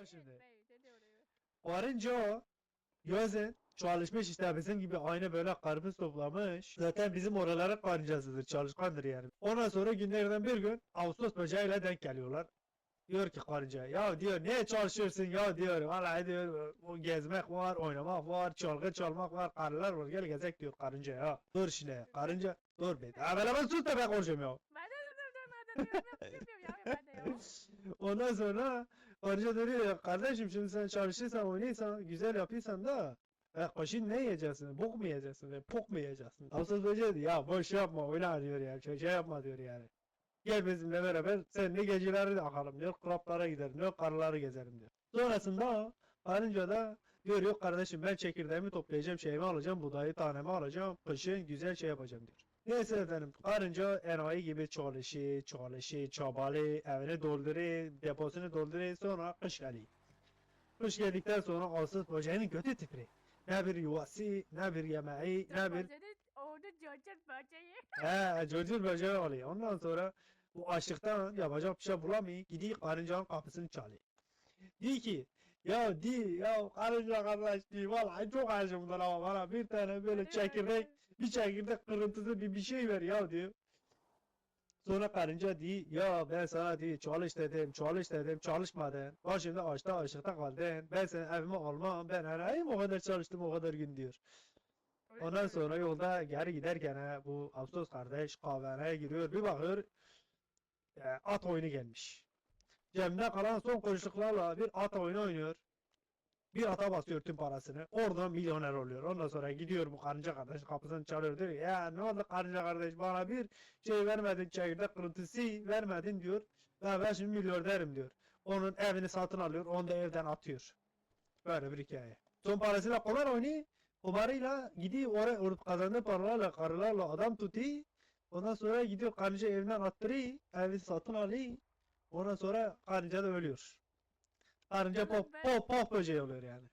Bak şimdi. Varınca o yazın çalışmış işte bizim gibi aynı böyle karpuz toplamış. Zaten bizim oraların karıncasıdır, çalışkandır yani. Ondan sonra günlerden bir gün Ağustos böceğiyle denk geliyorlar. Diyor ki karınca ya diyor niye çalışıyorsun ya diyor. Vallahi diyor o gezmek var, oynamak var, çalgı çalmak var, karılar var gel gezek diyor karınca ya. Dur şimdi karınca dur be. Böyle ben sus da ben konuşayım ya. Ondan sonra karınca diyor ya kardeşim şimdi sen çalışırsan oynayırsan güzel yapıyorsan da e, kışın ne yiyeceksin? Bok mu yiyeceksin? E, pok mu yiyeceksin? Ağustos böceği diyor ya boş yapma oyna diyor ya. Şey, şey yapma diyor yani. Gel bizimle beraber seninle geceleri de akalım diyor. Klaplara giderim diyor. Karıları gezerim diyor. Sonrasında karınca da diyor yok kardeşim ben çekirdeğimi toplayacağım şeyimi alacağım budayı tanemi alacağım kışın güzel şey yapacağım diyor. Neyse efendim karınca enayi gibi çalışıyor çalışıyor çabalıyor evini dolduruyor deposunu dolduruyor sonra kış geliyor. Kış geldikten sonra Ağustos böceğinin kötü tipi. Ne bir yuvası, ne bir yemeği, ne bir orada cırcır böceği. He, cırcır böceği oluyor. Ondan sonra bu açlıktan yapacak bir şey bulamıyor. Gidiyor karıncanın kapısını çalıyor. Diyor ki ya di ya karınca kardeş diyor vallahi çok acımdan ama bana bir tane böyle çekirdek bir çekirdek kırıntısı bir bir şey ver ya diyor. Sonra karınca diyor ya ben sana diyor çalış dedim çalış dedim çalışmadın. Bak şimdi açta açlıkta kaldın. Ben seni evime almam ben arayayım o kadar çalıştım o kadar gün diyor. Ondan sonra yolda geri giderken bu Ağustos kardeş kahvehaneye giriyor. Bir bakıyor e, at oyunu gelmiş. Cebinde kalan son kuruşluklarla bir at oyunu oynuyor. Bir ata basıyor tüm parasını. Oradan milyoner oluyor. Ondan sonra gidiyor bu karınca kardeş kapısını çalıyor diyor. Ya ne oldu karınca kardeş bana bir şey vermedin çekirdek kırıntısı vermedin diyor. Ya ben şimdi milyarderim diyor. Onun evini satın alıyor. Onu da evden atıyor. Böyle bir hikaye. Son parasıyla kumar oynuyor. Kumarıyla gidiyor oraya or- kazandığı paralarla karılarla adam tutuyor. Ondan sonra gidiyor karınca evinden attırıyor. Evi satın alıyor. Ondan sonra karınca da ölüyor. Karınca pop pop pop böceği oluyor yani.